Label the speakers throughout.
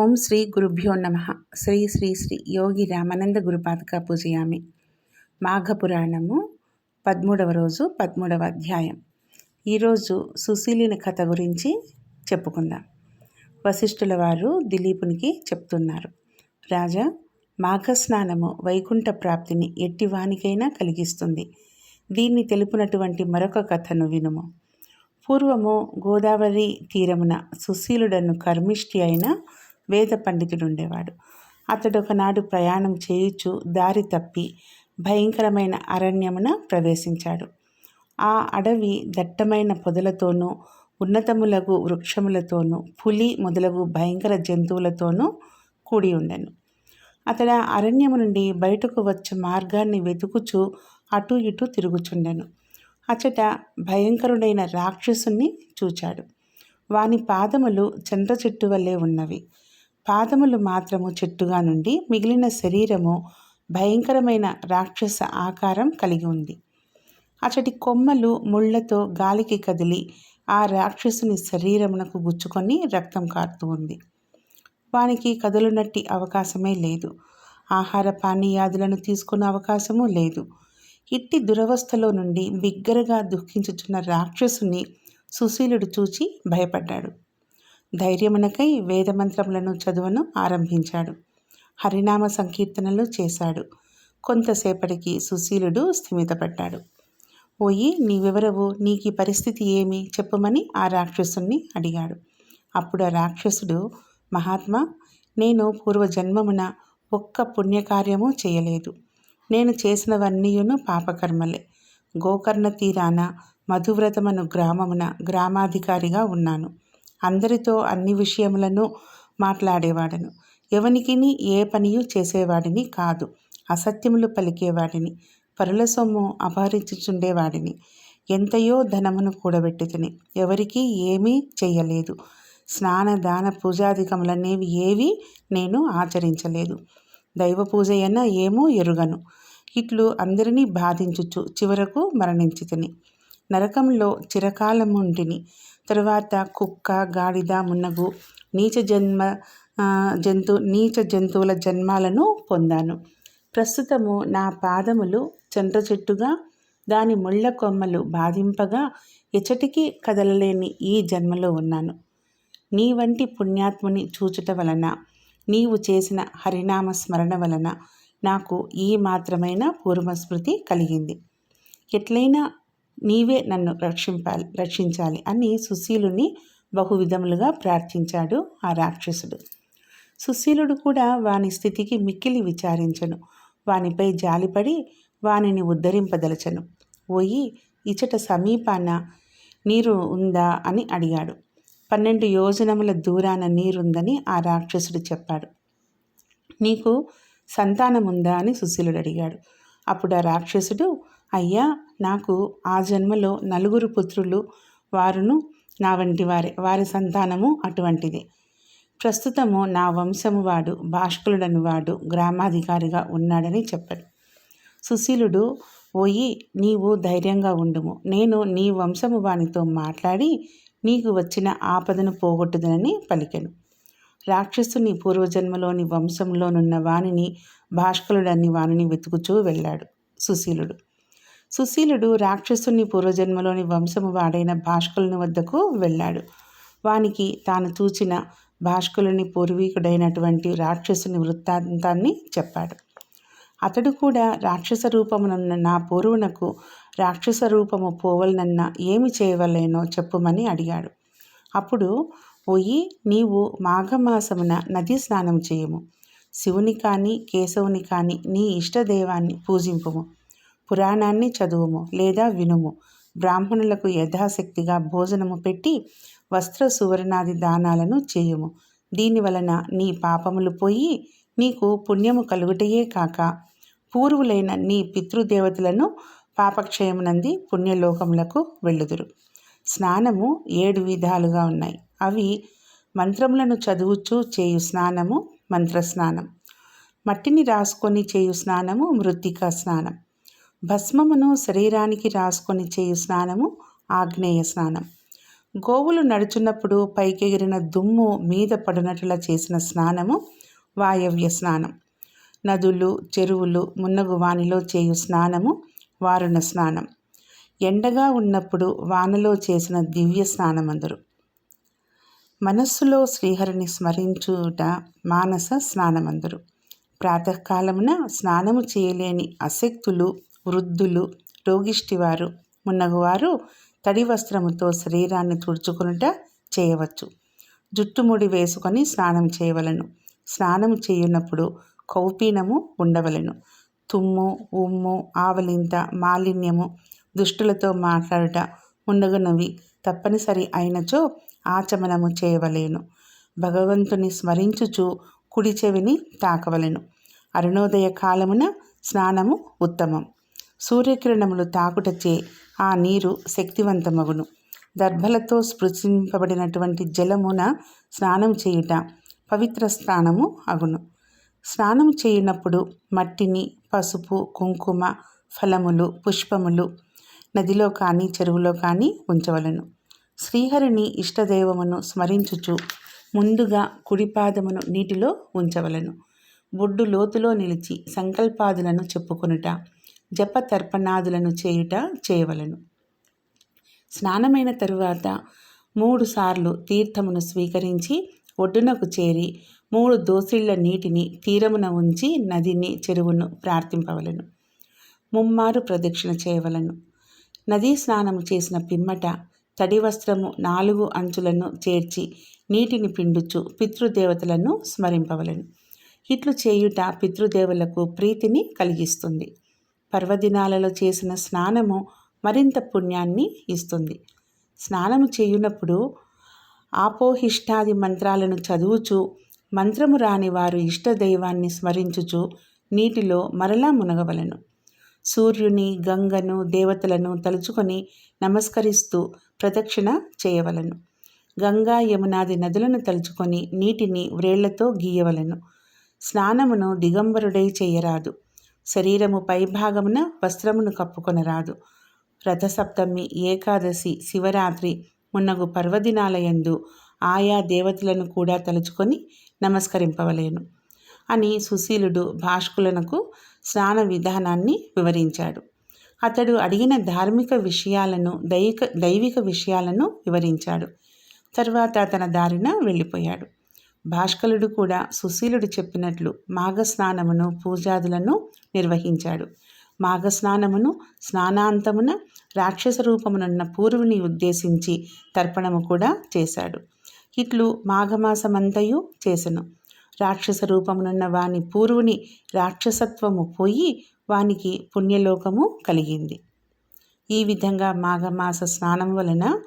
Speaker 1: ఓం శ్రీ గురుభ్యో నమ. శ్రీ శ్రీ శ్రీ యోగి రామానంద గురుపాదక పూజయామి. మాఘపురాణము పదమూడవ రోజు పదమూడవ అధ్యాయం. ఈరోజు సుశీలిని కథ గురించి చెప్పుకుందాం. వశిష్ఠుల వారు దిలీపునికి చెప్తున్నారు. రాజా మాఘస్నానము వైకుంఠ ప్రాప్తిని ఎట్టివానికైనా కలిగిస్తుంది. దీన్ని తెలుపునటువంటి మరొక కథను వినుము. పూర్వము గోదావరి తీరమున సుశీలుడను కర్మిష్టి అయిన వేద పండితుడుండేవాడు అతడు ఒకనాడు ప్రయాణం చేయుచు దారి తప్పి భయంకరమైన అరణ్యమున ప్రవేశించాడు. ఆ అడవి దట్టమైన పొదలతోనూ ఉన్నతములగు వృక్షములతోనూ పులి మొదలగు భయంకర జంతువులతోనూ కూడి ఉండెను. అతడు ఆ అరణ్యము నుండి బయటకు వచ్చే మార్గాన్ని వెతుకుచు అటు ఇటు తిరుగుచుండెను. అచట భయంకరుడైన రాక్షసుని చూచాడు. వాని పాదములు చంద్ర చెట్టు వల్లే ఉన్నవి. పాదములు మాత్రము చెట్టుగా నుండి మిగిలిన శరీరము భయంకరమైన రాక్షస ఆకారం కలిగి ఉంది. అచటి కొమ్మలు ముళ్ళతో గాలికి కదిలి ఆ రాక్షసుని శరీరమునకు గుచ్చుకొని రక్తం కారుతూ ఉంది. వానికి కదులునట్టి అవకాశమే లేదు. ఆహార పానీయాదులను తీసుకున్న అవకాశము లేదు. ఇట్టి దురవస్థలో నుండి బిగ్గరగా దుఃఖించుచున్న రాక్షసుని సుశీలుడు చూచి భయపడ్డాడు. ధైర్యమునకై వేదమంత్రములను చదువును ఆరంభించాడు. హరినామ సంకీర్తనలు చేశాడు. కొంతసేపటికి సుశీలుడు స్థిమితపడ్డాడు. ఓయి నీవెవరవు? నీకు పరిస్థితి ఏమి? చెప్పమని ఆ రాక్షసుని అడిగాడు. అప్పుడు ఆ రాక్షసుడు మహాత్మా నేను పూర్వజన్మమున ఒక్క పుణ్యకార్యము చేయలేదు. నేను చేసినవన్నీయును పాపకర్మలే. గోకర్ణ తీరాన మధువ్రతమను గ్రామమున గ్రామాధికారిగా ఉన్నాను. అందరితో అన్ని విషయములను మాట్లాడేవాడను. ఎవనికి ఏ పనియు చేసేవాడిని కాదు. అసత్యములు పలికేవాడిని. పరుల సొమ్ము అపహరించుచుండేవాడిని. ఎంతయో ధనమును కూడబెట్టుతుని ఎవరికీ ఏమీ చేయలేదు స్నాన దాన పూజాధికములనేవి ఏవి నేను ఆచరించలేదు. దైవ పూజ అయినా ఏమో ఎరుగను. ఇట్లు అందరినీ బాధించుచు చివరకు మరణించితిని. నరకంలో చిరకాలముంటిని. తరువాత కుక్క గాడిద మున్నగు నీచ జన్మ జంతు నీచ జంతువుల జన్మాలను పొందాను. ప్రస్తుతము నా పాదములు చంద్ర చెట్టుగా దాని ముళ్ళ కొమ్మలు బాధింపగా ఎచటికి కదలలేని ఈ జన్మలో ఉన్నాను. నీ వంటి పుణ్యాత్ముని చూచుట వలన నీవు చేసిన హరినామ స్మరణ వలన నాకు ఈ మాత్రమైన పూర్వస్మృతి కలిగింది. ఎట్లయినా నీవే నన్ను రక్షింపాలి రక్షించాలి అని సుశీలుని బహువిధములుగా ప్రార్థించాడు ఆ రాక్షసుడు. సుశీలుడు కూడా వాని స్థితికి మిక్కిలి విచారించను. వానిపై జాలిపడి వానిని ఉద్ధరింపదలచను. పోయి ఇచట సమీపాన నీరు ఉందా? అని అడిగాడు. పన్నెండు యోజనముల దూరాన నీరుందని ఆ రాక్షసుడు చెప్పాడు. నీకు సంతానం ఉందా అని సుశీలుడు అడిగాడు. అప్పుడు ఆ రాక్షసుడు అయ్యా నాకు ఆ జన్మలో నలుగురు పుత్రులు వారును నా వంటి వారే వారి సంతానము అటువంటిది. ప్రస్తుతము నా వంశము వాడు భాష్కులుడని వాడు గ్రామాధికారిగా ఉన్నాడని చెప్పాడు. సుశీలుడు ఓయి నీవు ధైర్యంగా ఉండుము. నేను నీ వంశము వానితో మాట్లాడి నీకు వచ్చిన ఆపదను పోగొట్టుదనని పలికెను. రాక్షసుని పూర్వజన్మలోని వంశంలోనున్న వానిని భాష్కులుడని వానిని వెతుకుచూ వెళ్ళాడు సుశీలుడు. సుశీలుడు రాక్షసుని పూర్వజన్మలోని వంశము వాడైన భాష్కులని వద్దకు వెళ్ళాడు. వానికి తాను చూచిన భాష్కులని పూర్వీకుడైనటువంటి రాక్షసుని వృత్తాంతాన్ని చెప్పాడు. అతడు కూడా రాక్షస రూపమునున్న నా పూర్వునకు రాక్షస రూపము పోవలనన్న ఏమి చేయవలేనో చెప్పుమని అడిగాడు. అప్పుడు పోయి నీవు మాఘమాసమున నది స్నానం చేయము. శివుని కానీ కేశవుని కానీ నీ ఇష్టదేవాన్ని పూజింపుము. పురాణాన్ని చదువుము లేదా వినుము. బ్రాహ్మణులకు యథాశక్తిగా భోజనము పెట్టి వస్త్ర సువర్ణాది దానాలను చేయుము. దీని వలన నీ పాపములు పోయి నీకు పుణ్యము కలుగుటయే కాక పూర్వులైన నీ పితృదేవతలను పాపక్షయమునంది పుణ్యలోకములకు వెళ్ళుదురు. స్నానము ఏడు విధాలుగా ఉన్నాయి. అవి మంత్రములను చదువుచు చేయు స్నానము మంత్రస్నానం. మట్టిని రాసుకొని చేయు స్నానము మృత్తికా స్నానం. భస్మమును శరీరానికి రాసుకొని చేయు స్నానము ఆగ్నేయ స్నానం. గోవులు నడుచున్నప్పుడు పైకెగిరిన దుమ్ము మీద పడినట్లుగా చేసిన స్నానము వాయవ్య స్నానం. నదులు చెరువులు మున్నగు వానిలో చేయు స్నానము వారుణ స్నానం. ఎండగా ఉన్నప్పుడు వానలో చేసిన దివ్య స్నానమందరు. మనస్సులో శ్రీహరిని స్మరించుట మానస స్నానమందరు. ప్రాతకాలమున స్నానము చేయలేని అశక్తులు వృద్ధులు రోగిష్టివారు మున్నగువారు తడి వస్త్రముతో శరీరాన్ని తుడుచుకునుట చేయవచ్చు. జుట్టుముడి వేసుకొని స్నానం చేయవలను. స్నానం చేయున్నప్పుడు కౌపీనము ఉండవలను. తుమ్ము ఉమ్ము ఆవలింత మాలిన్యము దుష్టులతో మాట్లాడుట ఉండగనవి తప్పనిసరి అయినచో ఆచమనము చేయవలేను. భగవంతుని స్మరించుచు కుడి చెవిని తాకవలెను. అరుణోదయ కాలమున స్నానము ఉత్తమం. సూర్యకిరణములు తాకుటచే ఆ నీరు శక్తివంతమగును. దర్భలతో స్పృశింపబడినటువంటి జలమున స్నానం చేయుట పవిత్ర స్నానము అగును. స్నానం చేయనప్పుడు మట్టిని పసుపు కుంకుమ ఫలములు పుష్పములు నదిలో కానీ చెరువులో కానీ ఉంచవలను. శ్రీహరిని ఇష్టదైవమును స్మరించుచు ముందుగా కుడిపాదమును నీటిలో ఉంచవలను. బొడ్డు లోతులో నిలిచి సంకల్పాదులను చెప్పుకొనుట జపతర్పణాదులను చేయుట చేయవలను. స్నానమైన తరువాత మూడు సార్లు తీర్థమును స్వీకరించి ఒడ్డునకు చేరి మూడు దోసిళ్ళ నీటిని తీరమున ఉంచి నదిని చెరువును ప్రార్థింపవలను. ముమ్మారు ప్రదక్షిణ చేయవలను. నదీ స్నానము చేసిన పిమ్మట తడి వస్త్రము నాలుగు అంచులను చేర్చి నీటిని పిండుచు పితృదేవతలను స్మరింపవలను. ఇట్లు చేయుట పితృదేవులకు ప్రీతిని కలిగిస్తుంది. పర్వదినాలలో చేసిన స్నానము మరింత పుణ్యాన్ని ఇస్తుంది. స్నానము చేయునప్పుడు ఆపోహిష్టాది మంత్రాలను చదువుచు మంత్రము రాని వారు ఇష్టదైవాన్ని స్మరించుచు నీటిలో మరలా మునగవలను. సూర్యుని గంగను దేవతలను తలుచుకొని నమస్కరిస్తూ ప్రదక్షిణ చేయవలను. గంగా యమునాది నదులను తలుచుకొని నీటిని వ్రేళ్ళతో గీయవలను. స్నానమును దిగంబరుడై చేయరాదు. శరీరము పైభాగమున వస్త్రమును కప్పుకొనరాదు. రథసప్తమి ఏకాదశి శివరాత్రి మున్నగు పర్వదినాలయందు ఆయా దేవతలను కూడా తలుచుకొని నమస్కరింపవలేను. అని సుశీలుడు భాష్కులనకు స్నాన విధానాన్ని వివరించాడు. అతడు అడిగిన ధార్మిక విషయాలను దైవిక దైవిక విషయాలను వివరించాడు. తర్వాత తన దారిన వెళ్ళిపోయాడు. భాష్కలుడు కూడా సుశీలుడు చెప్పినట్లు మాఘస్నానమును పూజాదులను నిర్వహించాడు. మాఘస్నానమును స్నానాంతమున రాక్షస రూపమునున్న పూర్వుని ఉద్దేశించి తర్పణము కూడా చేశాడు. ఇట్లు మాఘమాసమంతయు చేసెను. రాక్షస రూపమునున్న వాని పూర్వుని రాక్షసత్వము పోయి వానికి పుణ్యలోకము కలిగింది. ఈ విధంగా మాఘమాస స్నానం వలన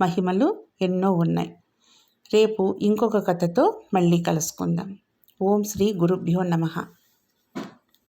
Speaker 1: మహిమలు ఎన్నో ఉన్నాయి. రేపు ఇంకొక కథతో మళ్ళీ కలుసుకుందాం. ఓం శ్రీ గురుభ్యో నమ.